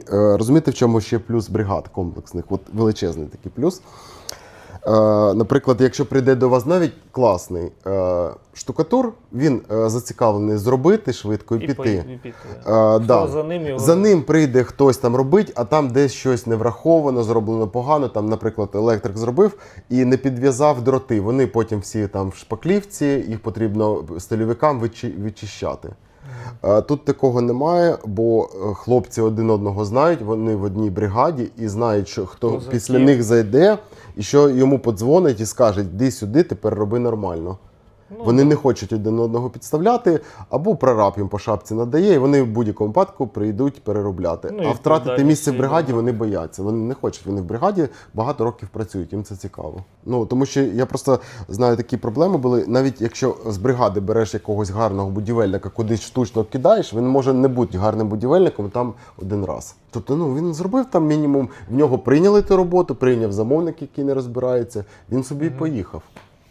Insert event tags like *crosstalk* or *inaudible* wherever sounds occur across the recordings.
І е, розумієте, в чому ще плюс бригад комплексних? От величезний такий плюс. Е, наприклад, якщо прийде до вас навіть класний е, штукатур, він зацікавлений зробити швидко і, І піти. і піти. Е, да. за ним його- За ним прийде хтось там робить, а там десь щось не враховано, зроблено погано. Там, наприклад, електрик зробив і не підв'язав дроти. Вони потім всі там в шпаклівці, їх потрібно стильовикам вичищати. Е, Тут такого немає, бо е, хлопці один одного знають, вони в одній бригаді і знають, що хто Хто після них зайде, і що йому подзвонить і скаже: йди сюди, тепер роби нормально. Ну, Вони не хочуть один одного підставляти, або прораб їм по шапці надає, і вони в будь-якому випадку прийдуть переробляти. Ну, а втратити місце в бригаді вони бояться. Вони не хочуть. Вони в бригаді багато років працюють, їм це цікаво. Ну тому що я просто знаю, такі проблеми були. Навіть якщо з бригади береш якогось гарного будівельника, кудись штучно кидаєш, він може не бути гарним будівельником там один раз. Тобто, ну він зробив там мінімум, в нього прийняли ту роботу, прийняв замовник, який не розбирається. Він собі і поїхав.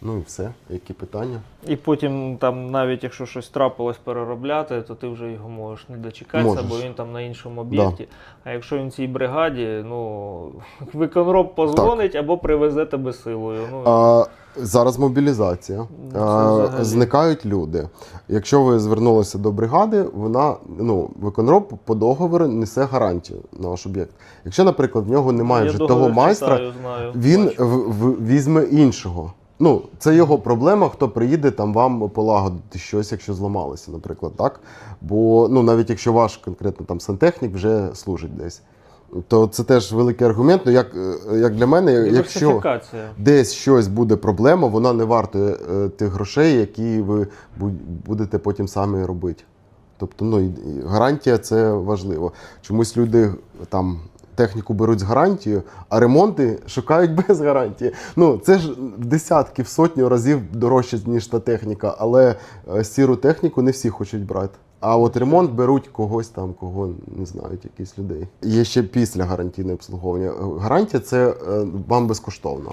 Ну і все. Які питання? І потім, там, навіть якщо щось трапилось переробляти, то ти вже його можеш не дочекатися, Можеш. бо він там на іншому об'єкті. А якщо він в цій бригаді, ну *laughs* виконроб позвонить або привезе тебе силою. Ну, А, зараз мобілізація. Ну, А, зникають люди. Якщо ви звернулися до бригади, вона ну, виконроб по договору несе гарантію на ваш об'єкт. Якщо, наприклад, в нього немає я вже того майстра, читаю, знаю, він в, в, візьме іншого. Ну, це його проблема, хто приїде там вам полагодити щось, якщо зламалося, наприклад, так? Бо ну, навіть якщо ваш конкретно там сантехнік вже служить десь, то це теж великий аргумент. Ну, як, е, як для мене, якщо десь щось буде проблема, вона не вартує е, тих грошей, які ви будете потім самі робити. Тобто, ну, гарантія це важливо. Чомусь люди там техніку беруть з гарантією, а ремонти шукають без гарантії. Ну, це ж в десятки, в сотню разів дорожче, ніж та техніка, але е, сіру техніку не всі хочуть брати. А от ремонт беруть когось там, кого не знають, якісь людей. Є ще після гарантійне обслуговування. Гарантія це е, вам безкоштовно.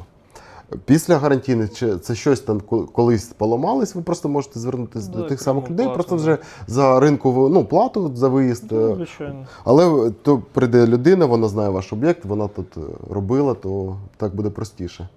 Після гарантійних чи це щось там колись поламалось, ви просто можете звернутися до, до тих самих людей, плату, просто да. вже за ринкову ну, плату за виїзд. Ну, е, звичайно. Але то прийде людина, вона знає ваш об'єкт, вона тут е, робила, то так буде простіше.